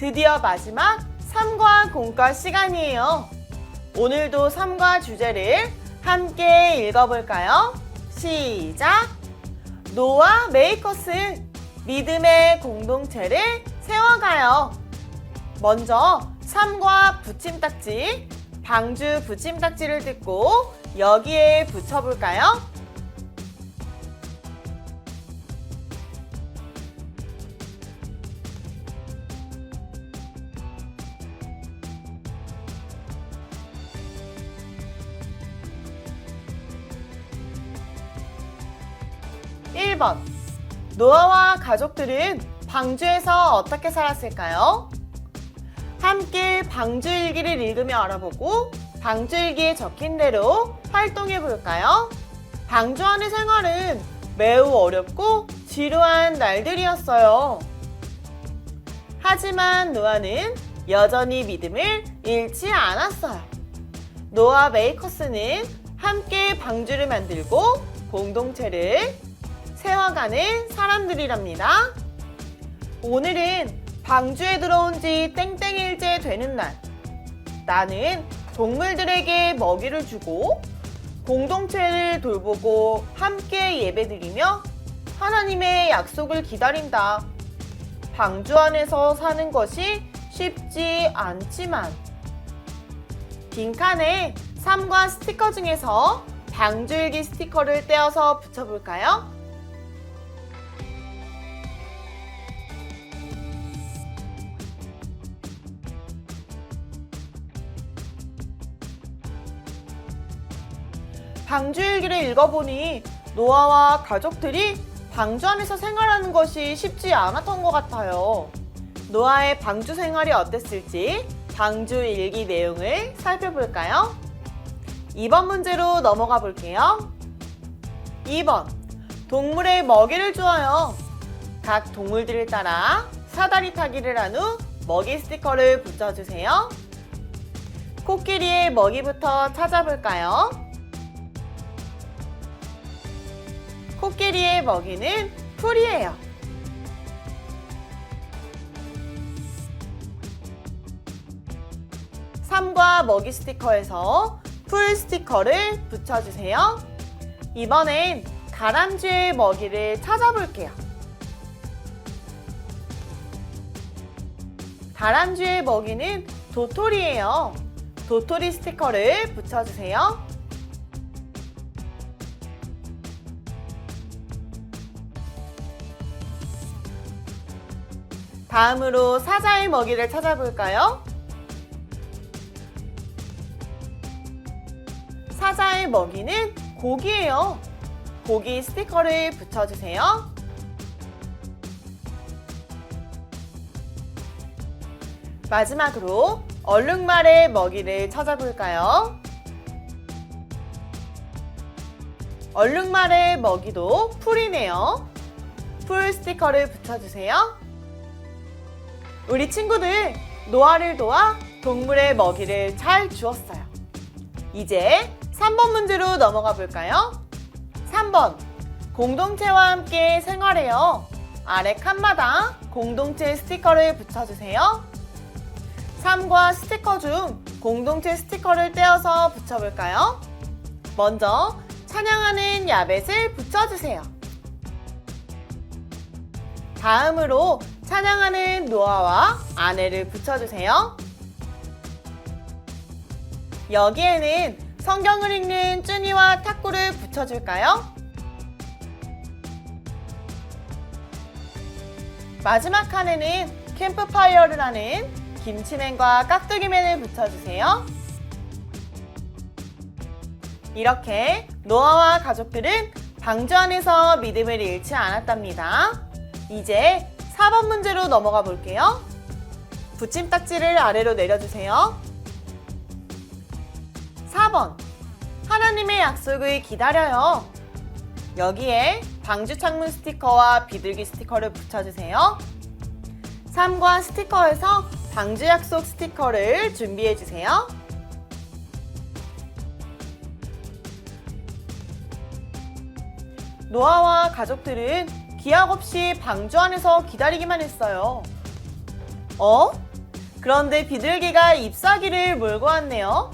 드디어 마지막 3과 공과 시간이에요. 오늘도 3과 주제를 함께 읽어볼까요? 시작! 노아 메이커스, 믿음의 공동체를 세워가요. 먼저 3과 붙임딱지, 방주 붙임딱지를 뜯고 여기에 붙여볼까요? 노아와 가족들은 방주에서 어떻게 살았을까요? 함께 방주일기를 읽으며 알아보고 방주일기에 적힌 대로 활동해 볼까요? 방주 안의 생활은 매우 어렵고 지루한 날들이었어요. 하지만 노아는 여전히 믿음을 잃지 않았어요. 노아 메이커스는 함께 방주를 만들고 공동체를 세워가는 사람들이랍니다. 오늘은 방주에 들어온 지 땡땡일째 되는 날. 나는 동물들에게 먹이를 주고 공동체를 돌보고 함께 예배드리며 하나님의 약속을 기다린다. 방주 안에서 사는 것이 쉽지 않지만 빈칸에 3과 스티커 중에서 방주일기 스티커를 떼어서 붙여볼까요? 방주일기를 읽어보니 노아와 가족들이 방주 안에서 생활하는 것이 쉽지 않았던 것 같아요. 노아의 방주 생활이 어땠을지 방주 일기 내용을 살펴볼까요? 2번 문제로 넘어가 볼게요. 2번. 동물의 먹이를 주어요. 각 동물들을 따라 사다리 타기를 한 후 먹이 스티커를 붙여주세요. 코끼리의 먹이부터 찾아볼까요? 코끼리의 먹이는 풀이에요. 삼과 먹이 스티커에서 풀 스티커를 붙여주세요. 이번엔 다람쥐의 먹이를 찾아볼게요. 다람쥐의 먹이는 도토리예요. 도토리 스티커를 붙여주세요. 다음으로 사자의 먹이를 찾아볼까요? 사자의 먹이는 고기예요. 고기 스티커를 붙여주세요. 마지막으로 얼룩말의 먹이를 찾아볼까요? 얼룩말의 먹이도 풀이네요. 풀 스티커를 붙여주세요. 우리 친구들 노아를 도와 동물의 먹이를 잘 주었어요. 이제 3번 문제로 넘어가 볼까요? 3번. 공동체와 함께 생활해요. 아래 칸마다 공동체 스티커를 붙여주세요. 3과 스티커 중 공동체 스티커를 떼어서 붙여볼까요? 먼저 찬양하는 야벳을 붙여주세요. 다음으로 찬양하는 노아와 아내를 붙여주세요. 여기에는 성경을 읽는 쭈니와 탁구를 붙여줄까요? 마지막 칸에는 캠프파이어를 하는 김치맨과 깍두기맨을 붙여주세요. 이렇게 노아와 가족들은 방주 안에서 믿음을 잃지 않았답니다. 이제 4번 문제로 넘어가 볼게요. 붙임 딱지를 아래로 내려주세요. 4번. 하나님의 약속을 기다려요. 여기에 방주 창문 스티커와 비둘기 스티커를 붙여주세요. 3과 스티커에서 방주 약속 스티커를 준비해주세요. 노아와 가족들은 기약 없이 방주 안에서 기다리기만 했어요. 어? 그런데 비둘기가 잎사귀를 몰고 왔네요.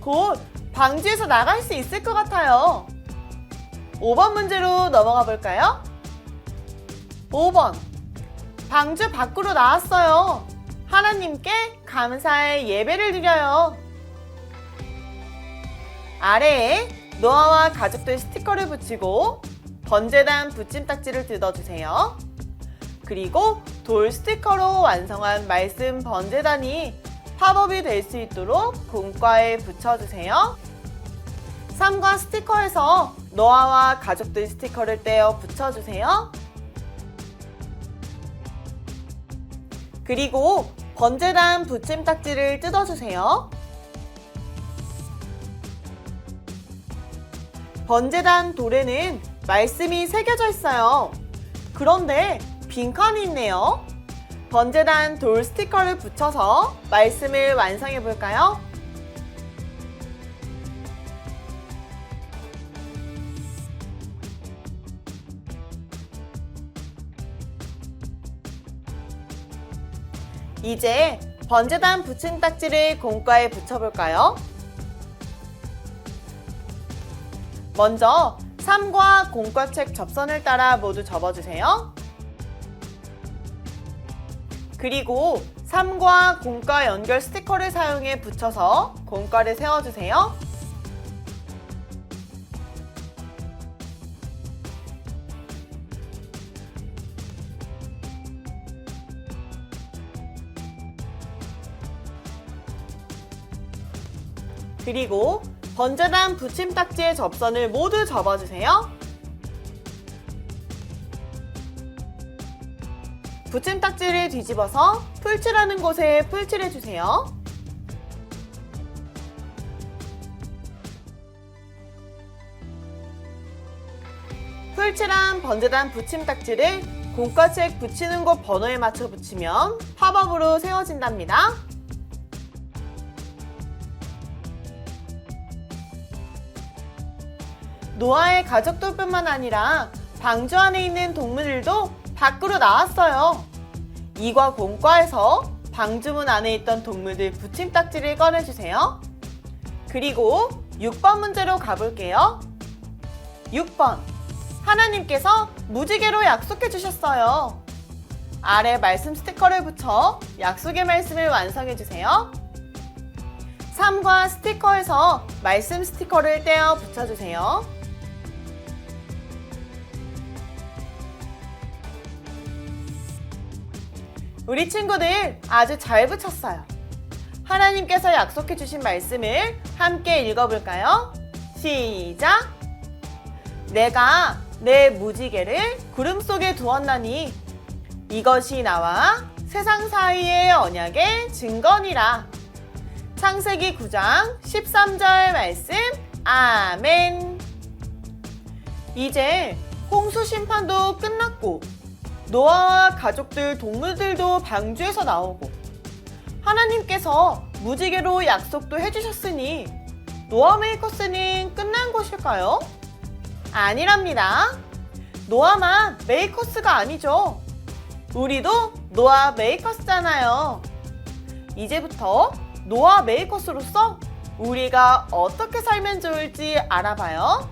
곧 방주에서 나갈 수 있을 것 같아요. 5번 문제로 넘어가 볼까요? 5번. 방주 밖으로 나왔어요. 하나님께 감사의 예배를 드려요. 아래에 노아와 가족들 스티커를 붙이고 번제단 붙임딱지를 뜯어주세요. 그리고 돌 스티커로 완성한 말씀 번제단이 팝업이 될 수 있도록 공과에 붙여주세요. 3과 스티커에서 노아와 가족들 스티커를 떼어 붙여주세요. 그리고 번제단 붙임딱지를 뜯어주세요. 번제단 돌에는 말씀이 새겨져 있어요. 그런데 빈칸이 있네요. 번제단 돌 스티커를 붙여서 말씀을 완성해 볼까요? 이제 번제단 붙인 딱지를 공과에 붙여볼까요? 먼저 3과 공과책 접선을 따라 모두 접어주세요. 그리고 3과 공과 연결 스티커를 사용해 붙여서 공과를 세워주세요. 그리고 번제단 붙임딱지의 접선을 모두 접어주세요. 붙임딱지를 뒤집어서 풀칠하는 곳에 풀칠해주세요. 풀칠한 번제단 붙임딱지를 공과책 붙이는 곳 번호에 맞춰 붙이면 팝업으로 세워진답니다. 노아의 가족들뿐만 아니라 방주 안에 있는 동물들도 밖으로 나왔어요. 이과 공과에서 방주문 안에 있던 동물들 붙임딱지를 꺼내주세요. 그리고 6번 문제로 가볼게요. 6번. 하나님께서 무지개로 약속해 주셨어요. 아래 말씀 스티커를 붙여 약속의 말씀을 완성해 주세요. 3과 스티커에서 말씀 스티커를 떼어 붙여주세요. 우리 친구들 아주 잘 붙였어요. 하나님께서 약속해 주신 말씀을 함께 읽어볼까요? 시작! 내가 내 무지개를 구름 속에 두었나니 이것이 나와 세상 사이의 언약의 증거니라. 창세기 9장 13절 말씀 아멘. 이제 홍수 심판도 끝났고 노아와 가족들 동물들도 방주에서 나오고 하나님께서 무지개로 약속도 해주셨으니 노아 메이커스는 끝난 것일까요? 아니랍니다. 노아만 메이커스가 아니죠. 우리도 노아 메이커스잖아요. 이제부터 노아 메이커스로서 우리가 어떻게 살면 좋을지 알아봐요.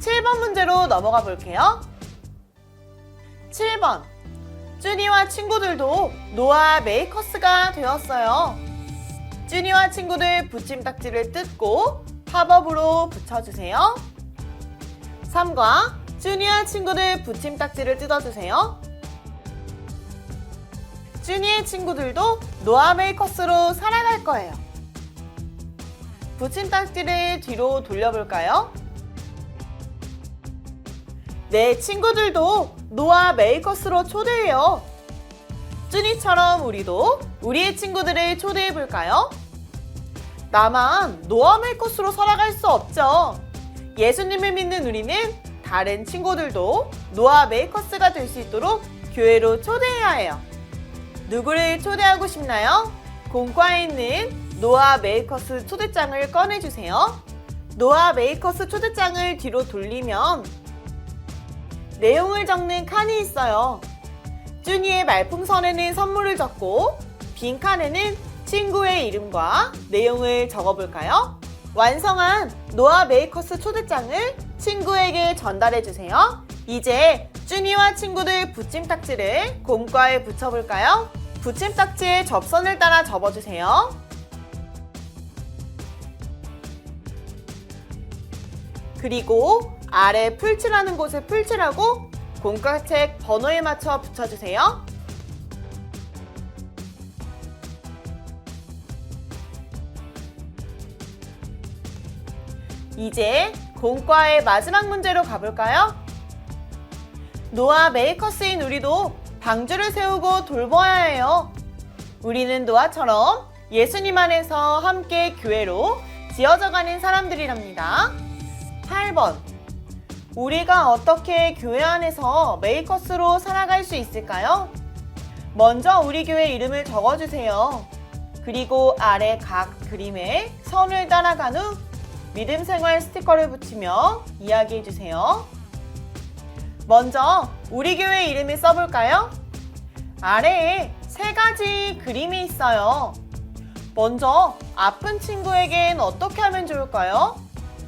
7번 문제로 넘어가 볼게요. 7번. 쭈니와 친구들도 노아 메이커스가 되었어요. 쭈니와 친구들 붙임딱지를 뜯고 팝업으로 붙여주세요. 3과 쭈니와 친구들 붙임딱지를 뜯어주세요. 쭈니의 친구들도 노아 메이커스로 살아갈 거예요. 붙임딱지를 뒤로 돌려볼까요? 내 친구들도 노아 메이커스로 초대해요. 쭈니처럼 우리도 우리의 친구들을 초대해 볼까요? 나만 노아 메이커스로 살아갈 수 없죠. 예수님을 믿는 우리는 다른 친구들도 노아 메이커스가 될 수 있도록 교회로 초대해야 해요. 누구를 초대하고 싶나요? 공과에 있는 노아 메이커스 초대장을 꺼내주세요. 노아 메이커스 초대장을 뒤로 돌리면 내용을 적는 칸이 있어요. 쭈니의 말풍선에는 선물을 적고 빈 칸에는 친구의 이름과 내용을 적어볼까요? 완성한 노아 메이커스 초대장을 친구에게 전달해 주세요. 이제 쭈니와 친구들 붙임딱지를 곰과에 붙여볼까요? 붙임딱지에 접선을 따라 접어주세요. 그리고 아래 풀칠하는 곳에 풀칠하고 곰과책 번호에 맞춰 붙여주세요. 이제 공과의 마지막 문제로 가볼까요? 노아 메이커스인 우리도 방주를 세우고 돌보아야 해요. 우리는 노아처럼 예수님 안에서 함께 교회로 지어져가는 사람들이랍니다. 8번. 우리가 어떻게 교회 안에서 메이커스로 살아갈 수 있을까요? 먼저 우리 교회 이름을 적어주세요. 그리고 아래 각 그림에 선을 따라간 후 믿음 생활 스티커를 붙이며 이야기해 주세요. 먼저 우리 교회 이름을 써볼까요? 아래에 세 가지 그림이 있어요. 먼저 아픈 친구에겐 어떻게 하면 좋을까요?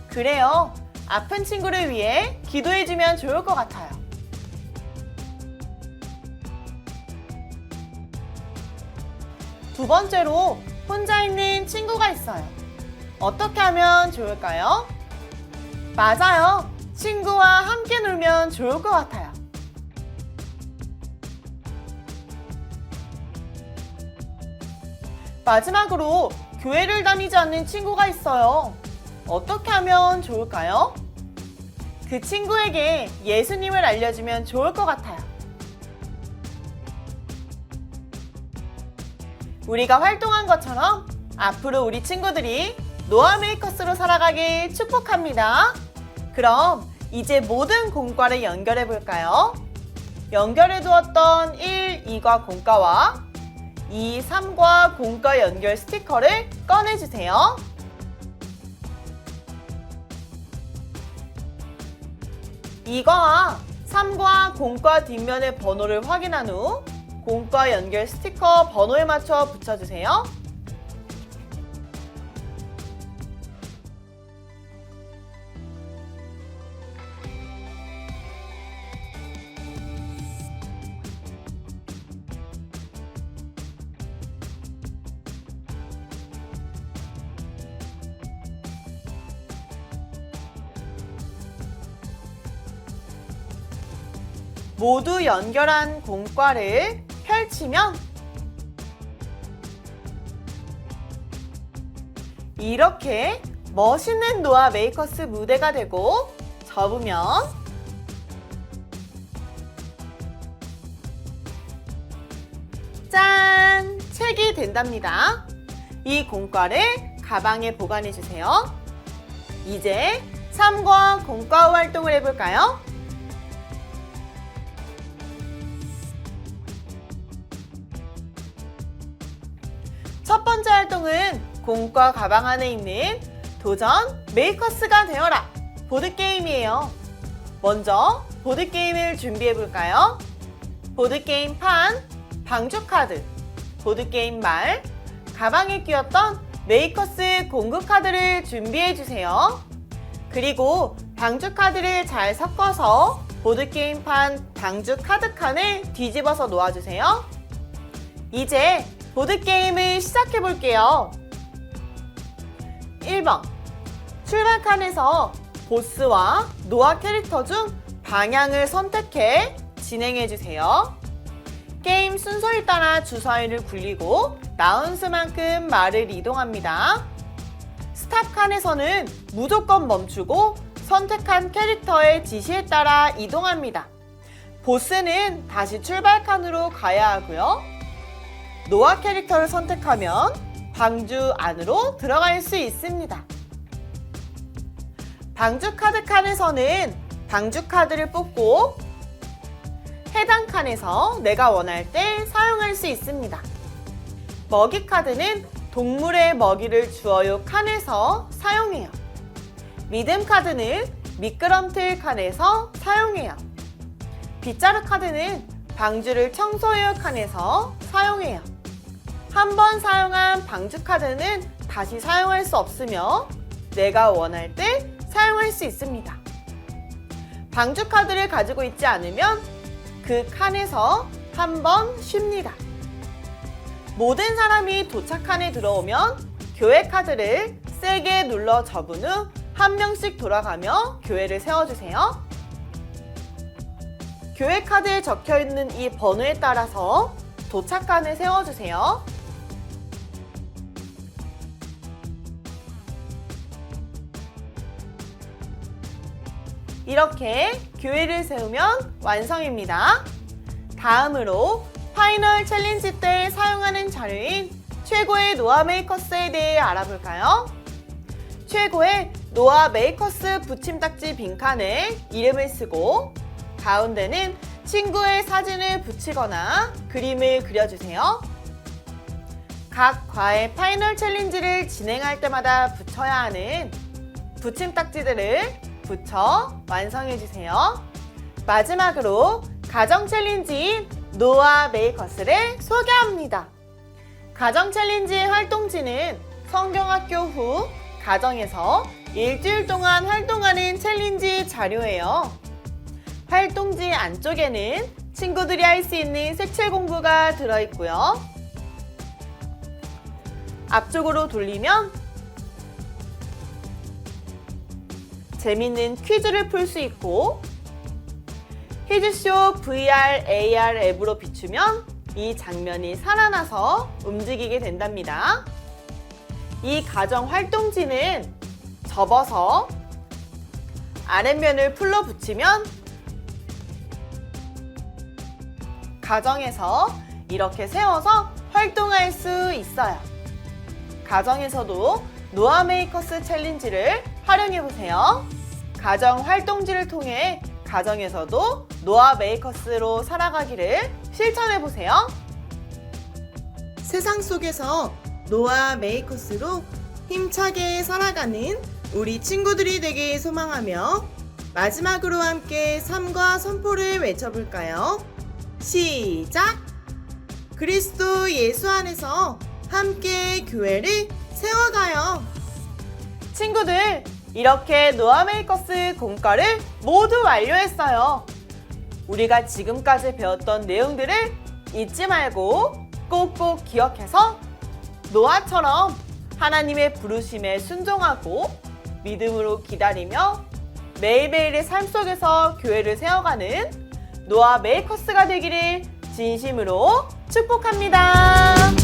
그래요. 아픈 친구를 위해 기도해주면 좋을 것 같아요. 두 번째로 혼자 있는 친구가 있어요. 어떻게 하면 좋을까요? 맞아요. 친구와 함께 놀면 좋을 것 같아요. 마지막으로 교회를 다니지 않는 친구가 있어요. 어떻게 하면 좋을까요? 그 친구에게 예수님을 알려주면 좋을 것 같아요. 우리가 활동한 것처럼 앞으로 우리 친구들이 노아 메이커스로 살아가길 축복합니다. 그럼 이제 모든 공과를 연결해 볼까요? 연결해 두었던 1, 2과 공과와 2, 3과 공과 연결 스티커를 꺼내 주세요. 이거와 3과 공과 뒷면의 번호를 확인한 후 공과 연결 스티커 번호에 맞춰 붙여주세요. 모두 연결한 공과를 펼치면 이렇게 멋있는 노아 메이커스 무대가 되고 접으면 짠! 책이 된답니다. 이 공과를 가방에 보관해 주세요. 이제 3과 공과 활동을 해볼까요? 활동은 공과 가방 안에 있는 도전 메이커스가 되어라 보드게임이에요. 먼저 보드게임을 준비해 볼까요? 보드게임 판, 방주카드, 보드게임 말, 가방에 끼웠던 메이커스 공구 카드를 준비해 주세요. 그리고 방주 카드를 잘 섞어서 보드게임판 방주 카드 칸을 뒤집어서 놓아주세요. 이제 보드게임을 시작해 볼게요. 1번. 출발 칸에서 보스와 노아 캐릭터 중 방향을 선택해 진행해 주세요. 게임 순서에 따라 주사위를 굴리고 수만큼 말을 이동합니다. 스탑 칸에서는 무조건 멈추고 선택한 캐릭터의 지시에 따라 이동합니다. 보스는 다시 출발 칸으로 가야 하고요. 노아 캐릭터를 선택하면 방주 안으로 들어갈 수 있습니다. 방주 카드 칸에서는 방주 카드를 뽑고 해당 칸에서 내가 원할 때 사용할 수 있습니다. 먹이 카드는 동물의 먹이를 주어요 칸에서 사용해요. 믿음 카드는 미끄럼틀 칸에서 사용해요. 빗자루 카드는 방주를 청소해요 칸에서 사용해요. 한 번 사용한 방주 카드는 다시 사용할 수 없으며 내가 원할 때 사용할 수 있습니다. 방주 카드를 가지고 있지 않으면 그 칸에서 한 번 쉽니다. 모든 사람이 도착 칸에 들어오면 교회 카드를 세게 눌러 접은 후 한 명씩 돌아가며 교회를 세워주세요. 교회 카드에 적혀 있는 이 번호에 따라서 도착 칸을 세워주세요. 이렇게 교회를 세우면 완성입니다. 다음으로 파이널 챌린지 때 사용하는 자료인 최고의 노아 메이커스에 대해 알아볼까요? 최고의 노아 메이커스 붙임딱지 빈칸에 이름을 쓰고 가운데는 친구의 사진을 붙이거나 그림을 그려주세요. 각 과의 파이널 챌린지를 진행할 때마다 붙여야 하는 붙임딱지들을 붙여 완성해주세요. 마지막으로 가정 챌린지인 노아 메이커스를 소개합니다. 가정 챌린지의 활동지는 성경학교 후 가정에서 일주일 동안 활동하는 챌린지 자료예요. 활동지 안쪽에는 친구들이 할 수 있는 색칠 공부가 들어있고요. 앞쪽으로 돌리면 재밌는 퀴즈를 풀 수 있고 히즈쇼 VR, AR 앱으로 비추면 이 장면이 살아나서 움직이게 된답니다. 이 가정 활동지는 접어서 아랫면을 풀러 붙이면 가정에서 이렇게 세워서 활동할 수 있어요. 가정에서도 노아 메이커스 챌린지를 활용해 보세요. 가정 활동지를 통해 가정에서도 노아 메이커스로 살아가기를 실천해 보세요. 세상 속에서 노아 메이커스로 힘차게 살아가는 우리 친구들이 되길 소망하며 마지막으로 함께 삶과 선포를 외쳐볼까요? 시작! 그리스도 예수 안에서 함께 교회를 세워가요. 친구들, 이렇게 노아 메이커스 공과를 모두 완료했어요. 우리가 지금까지 배웠던 내용들을 잊지 말고 꼭꼭 기억해서 노아처럼 하나님의 부르심에 순종하고 믿음으로 기다리며 매일매일의 삶 속에서 교회를 세워가는 노아 메이커스가 되기를 진심으로 축복합니다.